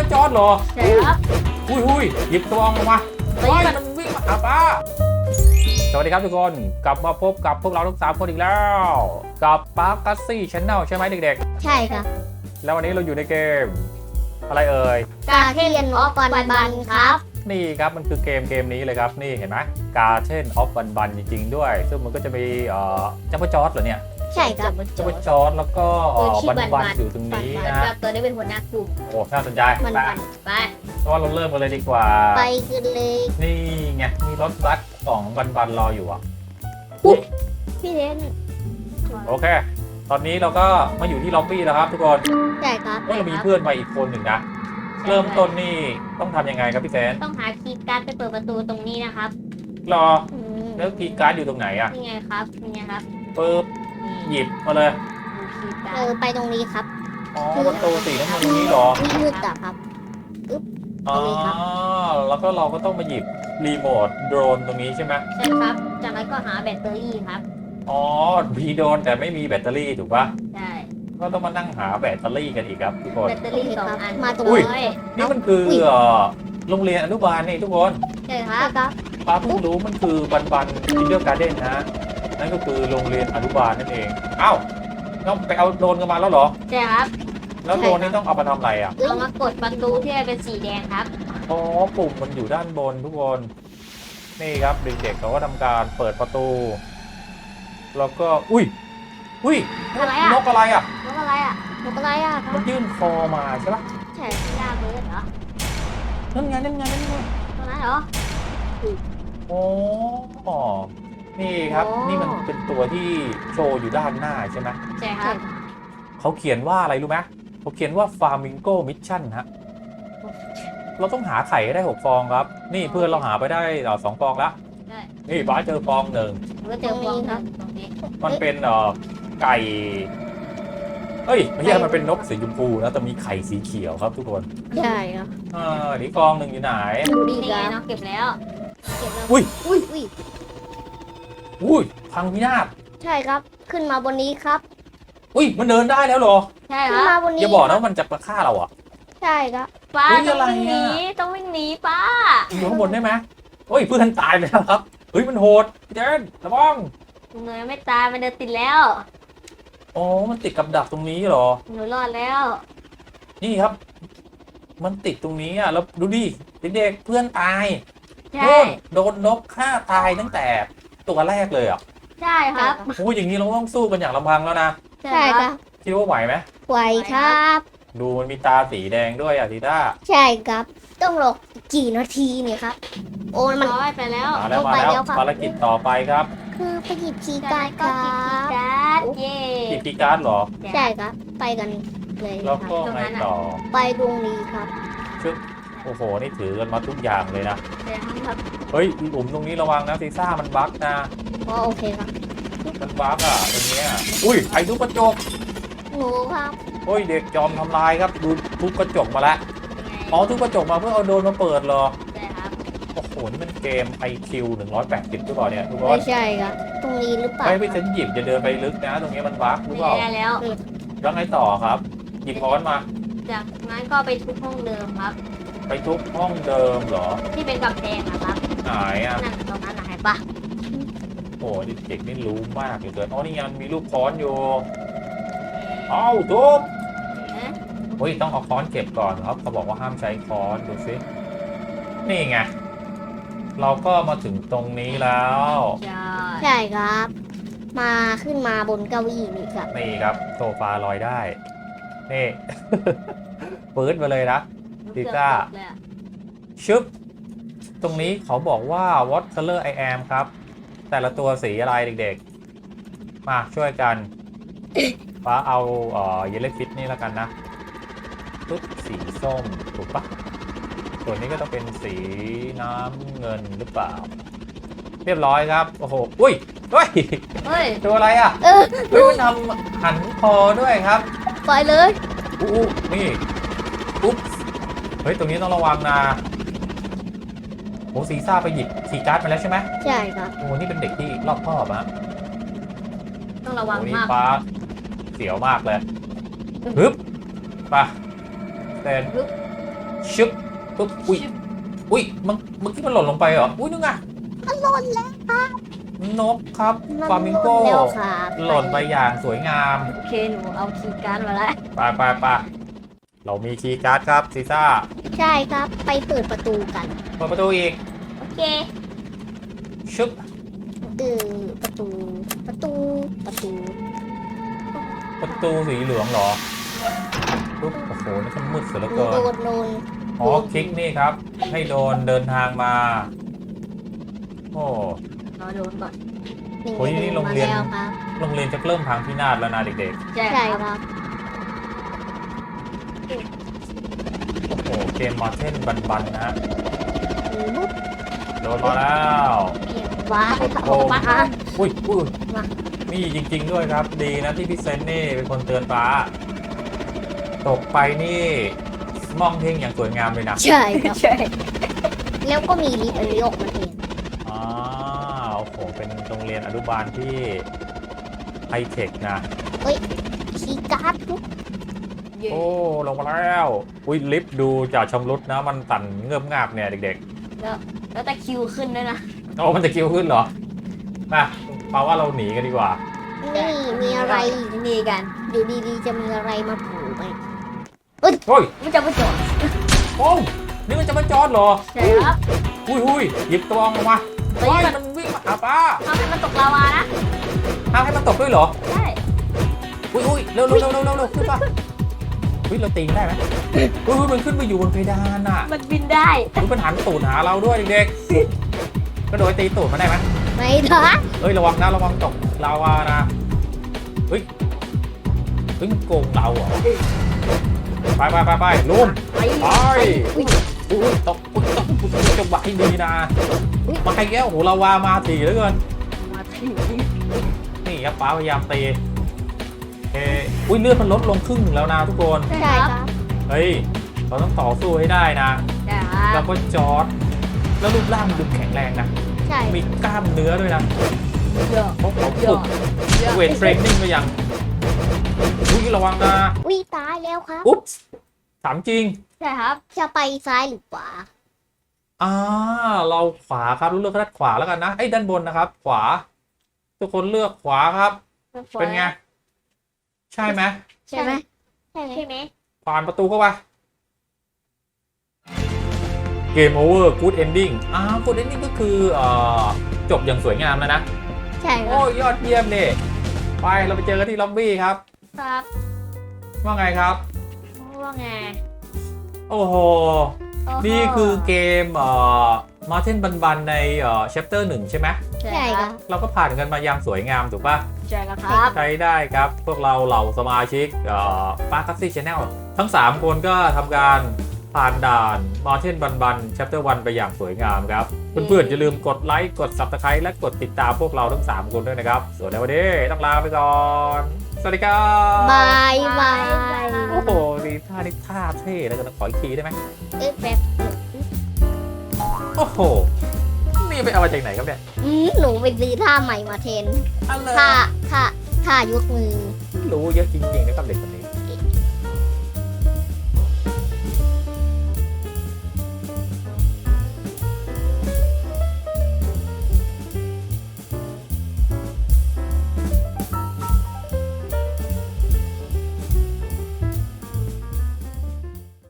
มันจอดเหรอใช่ครับ อุ้ยอุ้ยหยิบตัวออกมาตีเฮ้ยมันมันวิ่งมาหาป้าสวัสดีครับทุกคนกลับมาพบกับพวกเราทั้งสามคนอีกแล้ว กับปาร์กัสซี่ชแนลใช่ไหมเด็กใช่ครับๆ แล้ววันนี้เราอยู่ในเกม อะไรเอ่ย กาเทียนออฟบันบันครับ นี่ครับมันคือเกมเกมนี้เลยครับ นี่เห็นไหมกาเทนออฟบันบันจริง ๆ ด้วย ซึ่งมันก็จะมีเอ่อจัมเปอร์จอร์ดเหรอเนี่ย ใช่ครับจัมเปอร์จอร์ดแล้วก็เอ่อเออชื่อบันบับันนๆอยู่ตรงนี้ปันนะๆครับตัวนี้เป็นหัวหน้ากลุ่มโอ้น่าสนใจบันไปบันไปเพราะว่าเราเริ่มกันเลยดีกว่า ไปกันเลย นี่ไงมีรถบัสของบันบันรออยู่อะพี่เทนโอเค ตอนนี้เราก็มาอยู่ที่ล็อบบี้แล้วครับ ทุกคนใช่ครับเฮ้ยเรามีเพื่อนมาอีกคนหนึ่งนะเริ่มต้นนี่ต้องทำยังไงครับพี่แซนต้องหาคีย์การ์ดไปเปิดประตูตรงนี้นะครับ รออืมแล้วคีย์การ์ดอยู่ตรงไหนอะนี่ไงครับนี่ไงครับปึ๊บนี่ หยิบมาเลยดูคีย์การ์เออดไปตรงนี้ครับอ๋อประตูสีน้ำเงินตรงนี้เหรอนี่มืดอะครับ อ๋อตรงนี้ครับแล้วก็เราก็ต้องมาหยิบรีโมทโดรนตรงนี้ใช่ไหมใช่ครับ จากนั้นก็หาแบตเตอรี่ครับ อ๋อมีโดรนแต่ไม่มีแบตเตอรี่ถูกปะใช่ ก็ต้องมานั่งหาแบตเตอรี่กันอีกครับทุกคน แบตเตอรี่สองอันมาตรงอุ้ยนี้ร้อยนี่มันคือเอ่อโรงเรียนอนุบาลนี่ทุกคน ใช่คใช่รับครับป้าเพิ่งรู้มันคือบันบันอินเดอร์การ์เด้นนะ นั่นก็คือโรงเรียนอนุบาลนั่นเองเอ้าต้องไปเอาโดรนกันมาแล้วเหรอ ใช่ครับ แล้วโดรนนี่ต้องเอามาทำอะไรอะเอามากดประตูที่เป็นสีแดงครับ อ๋อปุ่มมันอยู่ด้านบนทุกคน นี่ครับเด็กๆเขาก็ทำการเปิดประตู แล้วก็อุ้ยอุ้ยอะไรอะ นกอะไรอะแล้วอะไรอะนกอะไรอะครัมับนยื่นคอมาใช่ปะใช่ยาเบิร์ดเหรอนั่นไงนั่นไงนั่นไงตัวนั้นเหรอ โอ้อ๋อ นี่ครับอ๋อนี่มันเป็นตัวที่โชว์อยู่ด้านหน้าใช่ไหมใช่ครับเขาเขียนว่าอะไรรู้ไหมเขาเขียนว่า Flamingo Mission ฮะ เราต้องหาไข่ให้ได้ 6 ฟองครับ นี่เพื่อนเราหาไปได้เอ่อสองฟองแล้วใช่นี่ป้าเจอฟองหนึ่งก็เจอฟองหนึ่งตรงนี้มันเป็นเอ่อไก่เอ้ยไม่ใช่มันเป็นนกสีชมพูนะแต่มีไข่สีเขียวครับทุกคนใช่ครับเออนี่ฟองหนึ่งอยู่ไหน ดูดีนี่คไงรับเนาะเก็บแล้ว เก็บแล้วอุ้ยอุ้ยอุ้ย อุ้ยพังพินาศใช่ครับ ขึ้นมาบนนี้ครับ อุ้ยมันเดินได้แล้วเหรอใช่คขึ้นรับมาบนนี้อย่าบอกนะว่ามันจะมาฆ่าเราอะ ใช่ครับ ป้าเฮ้ยต้องอะไรวิ่งหนีอะ ต้องวิ่งหนีป้า อยู่ข้างบนได้ไหมเฮ้ยเพื่อนตายไปแล้วครับเฮ้ยมันโหดพี่เจนระวังหนูยังไม่ตายมันเดินติดแล้ว อ๋อมันติดกับดักตรงนี้เหรอ หนูรอดแล้ว นี่ครับ มันติดตรงนี้อะแล้วดูดิเด็กๆเพื่อนตายใช่โน่นโดนนกฆ่าตายตั้งแต่ ตัวแรกเลยอะใช่ครับโอ้ยอย่างนี้เราต้องสู้กันอย่างลำพังแล้วนะใช่ครับคิดว่าไหวไหมไหวครับ ดูมันมีตาสีแดงด้วยอะทีต้า ใช่ครับ ต้องรอกี่นาทีเนี่ยครับ โอ้ยมัน ร้อยไปแล้ว มาแล้วลงมาไปแล้วแล้วครับภารกิจต่อไปครับคือไปหยิบคีย์กาการ์ดคก็รัคิดคีบการ์ดเย่หยิบคีย์การ์ดเหรอ ใช่ครับ ไปกันเลยแล้วคก็รับไงต่อไปตรงนี้ครับ โอ้โห นี่ถือกันมาทุกอย่างเลยนะใช่ครับเฮ้ยหลุมตรงนี้ระวังนะซีซ่ามันบั๊กนะอ๋อโอเคครับ มันบั๊กอะตรงเนี้ยอุ้ยไอ้ทุบกระจกหนูครับเฮ้ยเด็กจอมทำลายครับดูทุบกระจกมาแล้วยังไงอ๋อทุบกระจกมาเพื่อเอาโดรนมาเปิดเหรอใช่ครับโอ้โห นี่มันเกม IQ 180หรือเปล่าเนี่ยทุกคไม่นใช่ครับ ตรงนี้หรือเปล่าไอ้พี่เซนหยิบจะเดินไปลึกนะ ตรงนี้มันบั๊กหรือไม่เปล่าได้แล้วแล้วไงต่อครับ หยิบค้อนมา จากนั้นก็ไปทุบห้องเดิมครับ ไปทุบห้องเดิมเหรอ ที่เป็นกับแดงนะครับไหนอะ นั่นตรงนั้นนะเห็นปะโอ้โหเด็กๆนี่รู้มากเหลยเกินอ๋อนี่ไงมันมีลูกค้อนอยู่ เอ้าทุบเอ๊ะเฮ้ยต้องเอาค้อนเก็บก่อนครับเขาบอกว่าห้ามใช้ค้อนดูสินี่ไงเราก็มาถึงตรงนี้แล้วใช่ใช่ครับ มาขึ้นมาบนเก้าอี้นี่ครับ นี่ครับโซฟาลอยได้นี่ ปื๊ดมาเลยนะ ติต้าเลยอะชึบ ตรงนี้เขาบอกว่า what color I am ครับ แต่ละตัวสีอะไรเด็กๆ มาช่วยกันฟ้าเอาเอ่อเยล l ฟิตนี่แล้วกันนะปึ๊บสีส้มถูกปะส่วนนี้ก็ต้องเป็นสีน้ำเงินหรือเปล่า เรียบร้อยครับ โอ้โห อุ้ยเฮ้ยเฮ้ยตัวอะไรอะเออเฮ้ยมันทำหันคอด้วยครับไปเลยอู้อู้นี่อุ๊บ เฮ้ย ตรงนี้ต้องระวังนะโอ้ซีซ่าไปหยิบคีย์การ์ดมาแล้วใช่ไหมใช่ครับ โอ้นี่เป็นเด็กที่รอบคอบอะต้องระวังโอ้นี่มาก ฟ้าเสียวมากเลยฮึบไปเต้นชึบปุ๊บอุ้ยอุ้ยมันเมื่อกี้มันหล่นลงไปเหรอ อุ้ยนึกไงมันหล่นแล้วนกครับมันฟามิงโกหล่นแล้วครับหล่นไปอย่างสวยงาม โอเคหนูเอาคีย์การ์ดมาแล้วไปไปไป เรามีคีย์การ์ดครับซีซ่าใช่ครับ ไปเปิดประตูกัน เปิดประตูอีก โอเค ชึบเออประตู ประตู ประตู ประตูสีเหลืองเหรอปุ๊บโอ้โหนี่มันมืดเสียเหลือโดเกินนโดนอ๋อคลิกนี่ครับ ให้โดนเดินทางมา โอ้รอโดนก่อนนี่โอ้ยนี่โรงเรียนมาแล้วครับโรงเรียนจะเริ่มทางพินาศแล้วนะเด็กใช่ใช่ครับครับๆ โอ้โหเกมมาเทนบันๆนะฮะบุ๊บโดนมาแล้วว้าโอ้โหมาอะ อุ้ยอุ้ยมา นี่จริง ๆ ด้วยครับ ดีนะที่พี่เซนนี่เป็นคนเตือนฟ้า ตกไปนี่มองเพ่งอย่างสวยงามเลยนะใช่ครับใช่แล้วก็มีลิฟต์อันนี้ออกมาเองอ้าวโอ้โหเป็นโรงเรียนอนุบาลที่ไฮเทคนะคีย์การ์ดทุก เย้โอ้ลงมาแล้วอุ้ยลิฟต์ดูจากชำรุดนะ มันสั่นเงือบงาบเนี่ยเด็กแล้วแต่คิวขึ้นด้วยนะ ๆโอ้มันจะกิ้วขึ้นเหรอมาแปลว่าเราหนีกันดีกว่า นี่มีอะไรนี่กัน อยู่ดีๆจะมีอะไรมาโผล่ไปเฮ้ยไม่จะไม่จบโอ้นี่มันจะมาจอดเหรอใช่ครับ อุ้ยอุ้ยหยิบตัวออกมาเฮ้ย ว้ายมันมันวิ่งมาหาป้าทำให้มันตกลาวานะห้ามให้มันตกด้วยเหรอ ใช่อุ้ยอุ้ยเร็วเร็วเร็วเร็วเร็วเร็วขึ้นป่ะ อุ้ยเราตีมันได้ไหมอุ้ยอุ้ยมันขึ้นไปอยู่บนเพดานอะมันบินได้อุ้ยมันหันตูดหาเราด้วยเด็กๆกระโดดตีตูดมันได้ไหมไม่ได้เอ้ยระวังนะระวังตกลาวานะเฮ้ยเฮ้ยมันโกงเราเหรอไปไปไปไปลุมไปไปอุ้ยอุ้ยตกอุ้ยตกอุ้ยจังหวะให้ดีนะมาใครแก้วโอ้โหลาวามาถี่เหลือเกินมาถึงนี่ครับป้าพยายามตี เอ้ยอุ้ยเลือดมันลดลงครึ่งหนึ่งแล้วนะทุกคน ใช่ใช่ครับครับ เฮ้ย เราต้องต่อสู้ให้ได้นะ ใช่คแล้รัวบก็จอร์ดแล้วรูปร่างดูแข็งแรงนะ ใช่มีกล้ามเนื้อด้วยนะเยอะเขาเขาเยฝึอะกเยอะเวทเทรนนิ่งมาอย่างอุ้ยระวังนะวิตายแล้วครับ อุ๊บถามจริง ใช่ครับ จะไปซ้ายหรือขวา อ่าเราขวาครับเลือกด้านขวาแล้วกันนะไอ้ยด้านบนนะครับ ขวา ทุกคนเลือกขวาครับ เป็นไง ใช่ไหมใช่ไหมใช่ไหมใช่ไหมผ่านประตูเข้าไปเกมโอเวอร์กู o ดเอนดิ้งอ่ากู o ดเอนดิ้งก็คือเอ่อจบอย่างสวยงามแล้วนะ ใช่ครัโอ้บยยอดเยี่ยมเลยไปเราไปเจอกันที่ล็อบบี้ครับ ครับว่าไงครับ ว่าไงโอ้โห โอ้โหนี่คือเกมเอ่อมาเทนบันบันในเอ่อ chapter หนึ่งใช่ไหม ใช่ใช่คครัรับบเราก็ผ่านกันมาอย่างสวยงามถูกปะ ใช่แล้วครับ ใช้ได้ครับ พวกเราเหล่าสมาชิกเอ่อป้าคัสซี่ชาแนลทั้ง 3 คนก็ทำการผ่านด่านมาเทนบันบัน chapter 1ไปอย่างสวยงามครับ เพื่อนๆอย่าลืมกดไลค์ กด subscribe และกดติดตามพวกเราทั้ง 3 คนด้วยนะครับ ส่วนในวันนี้ต้องลาไปก่อน สวัสดีครับบายบาย โอ้โหนี่ท่านี่ท่าเท่แล้วกันขออีกทีได้ไหมเอ๊ะแบบโอ้โห นี่ไปเอามาจากไหนครับเนี่ยอืมหนูไปซื้อท่าใหม่มาเทนอะไรท่าท่าท่ายกมือ รู้เยอะจริงๆนะครับเด็กคนนี้